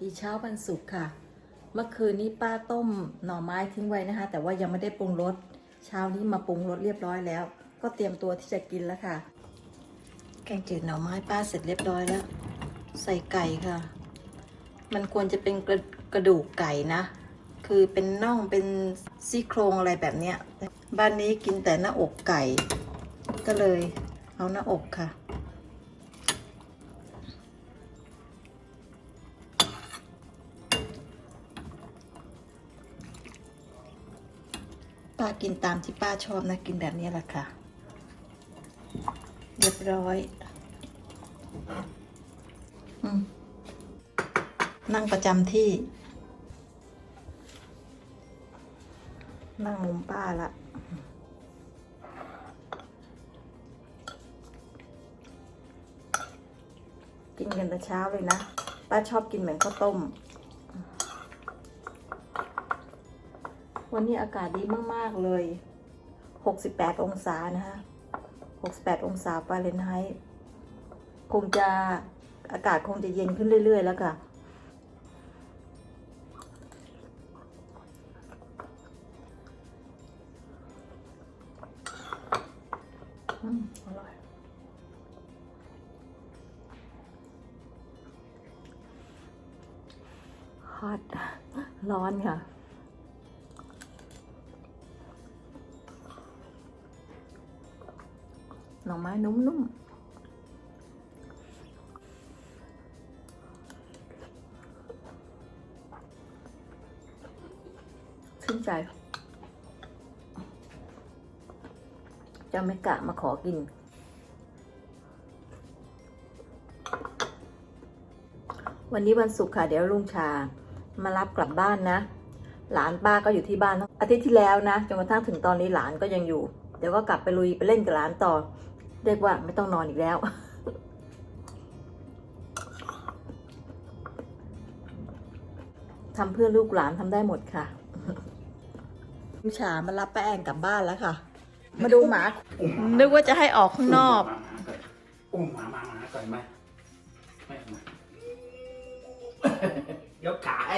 ดีเช้าวันศุกร์ค่ะ เมื่อคืนนี้ป้าต้มหน่อไม้ทิ้งไว้นะคะ แต่ว่ายังไม่ได้ปรุงรส เช้านี้มาปรุงรสเรียบร้อยแล้ว ก็เตรียมตัวที่จะกินแล้วค่ะ แกงจืดหน่อไม้ป้าเสร็จเรียบร้อยแล้ว ใส่ไก่ค่ะ มันควรจะเป็นกระกระดูกไก่นะ คือเป็นน่องเป็นซี่โครงอะไรแบบเนี้ย บ้านนี้กินแต่หน้าอกไก่ ก็เลยเอาหน้าอกค่ะากินตามที่ป้าชอบนะ กินแบบนี้แหละค่ะ เรียบร้อยอนั่งประจำที่ นั่งมุมป้าละกินกันแต่เช้าเลยนะ ป้าชอบกินเหมือนข้าวต้ม วันนี้อากาศดีมาก ๆ เลย 68 องศานะฮะ68 องศาฟาเรนไฮต์คงจะอากาศคงจะเย็นขึ้นเรื่อย ๆ แล้วค่ะ อืม อร่อยฮอตร้อนค่ะ หน่อไม้นุ่มๆชื่นใจจะไม่กะมาขอกิน วันนี้วันศุกร์ค่ะ เดี๋ยวลุงชา มารับกลับบ้านนะ หลานป้าก็อยู่ที่บ้านอาทิตย์ที่แล้วนะ จนกระทั่งถึงตอนนี้หลานก็ยังอยู่ เดี๋ยวก็กลับไปลุยไปเล่นกับหลานต่อ เรียกว่าไม่ต้องนอนอีกแล้ว ทำเพื่อลูกหลานทำได้หมดค่ะลุงชามารับป้าแอนกลับบ้านแล้วค่ะ มาดูหมา นึกว่าจะให้ออกข้างนอก อุ้มหมามาหมาก่อนไหมไม่เอามายกขาให้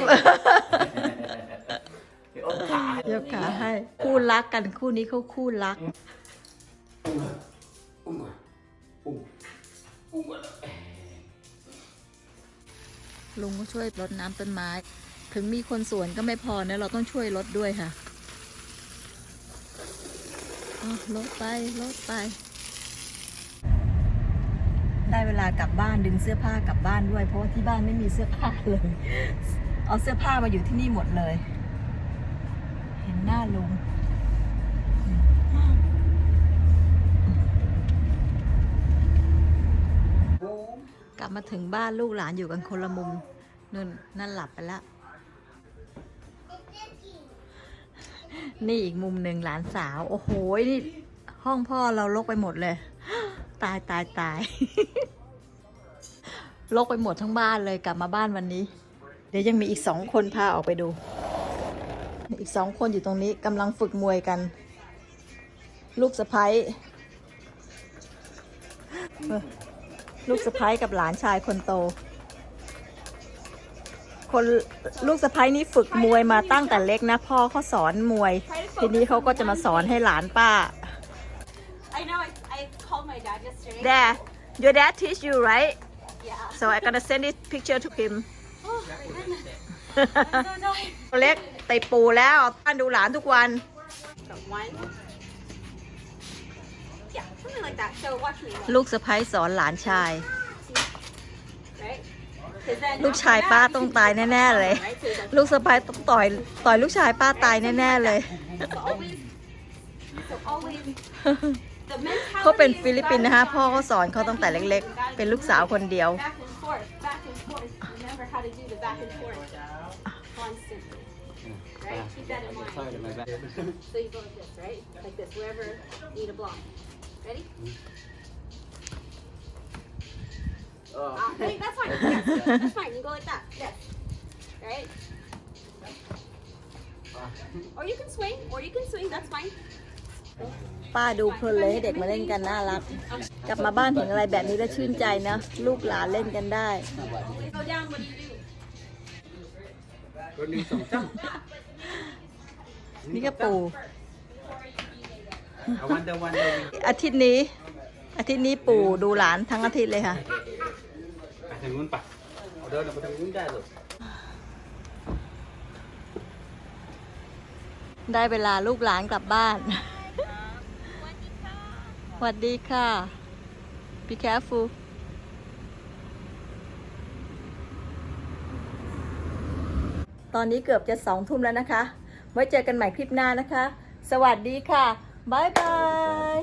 ยกขาให้ ยกขาให้ คู่รักกันคู่นี้เขาคู่รัก ลุงก็ช่วยรดน้ำต้นไม้ ถึงมีคนสวนก็ไม่พอนะ เราต้องช่วยรดด้วยค่ะเอารดไปรดไป ได้เวลากลับบ้านดึงเสื้อผ้ากลับบ้านด้วย เพราะว่าที่บ้านไม่มีเสื้อผ้าเลย เอาเสื้อผ้ามาอยู่ที่นี่หมดเลย เห็นหน้าลุง กลับ มาถึงบ้านลูกหลานอยู่กันคนละมุมนั่นนั่นหลับไปแล้ว นี่อีกมุมหนึ่งหลานสาว โอ้โหนี่ห้องพ่อเราลกไปหมดเลย ตายตายตายลกไปหมดทั้งบ้านเลยกลับมาบ้านวันนี้ เดี๋ยวยังมีอีกสองคนพาออกไปดู อีกสองคนอยู่ตรงนี้กำลังฝึกมวยกัน ลูกสะพ้ย ลูกสะพ้ยกับหลานชายคนโต คนลูกสะพ้ยนี่ฝึกมวยมาตั้งแต่เล็กนะพ่อเขาสอนมวย ทีนี้เขาก็จะมาสอนให้หลานป้า I know. I, I called my dad yesterday. Dad your dad teach you right Yeah. so I gonna send this picture to him Oh my goodness. no, no. เล็กไตปูแล้วป้านดูหลานทุกวัน So one. Yeah, something like that. So watch me. Look, ลูกสะพ้ยสอนหลานชาย right? 'Cause then ลูก after ชายป้า that, ต้องตายแน่ๆเลย right? So it's like, ลูกสะพ้ยต้องต่อยต่อยลูกชายป้าตายแน่ๆเลย so always, so always. The mentality เขาเป็น is ฟิลิปปินส์นะคะ พ่อ เขาสอนเขาตั้งแต่เล็ก ๆ เป็นลูกสาวคนเดียว Back and forth, back and forth. Remember how to do the back and forth constantly. Right? Keep that in mind. So you go like this, right? Like this, wherever you need a block. Ready? Ah, wait, that's fine. Yes, that's fine. You go like that. Yes. Right? Or you can swing, or you can swing. That's fine. ป้าดูเพลินเลยให้เด็กมาเล่นกันน่ารัก กลับมาบ้านเห็นอะไรแบบนี้แล้วชื่นใจนะ ลูกหลานเล่นกันได้ Go down. What do you do? ตัวหนึ่งสองจ้นี่ก็ปู่เอา วันเดอร์วันเดอร์อาทิตย์นี้ อาทิตย์นี้ปู่ดูหลานทั้งอาทิตย์เลยค่ะไปทางนู้นปะเอาเดินออกไปทางนู้นได้เลยได้เวลาลูกหลานกลับบ้านสวัสดีค่ะ Be careful ตอนนี้เกือบจะสองทุ่มแล้วนะคะ ไว้เจอกันใหม่คลิปหน้านะคะ สวัสดีค่ะ บ๊ายบาย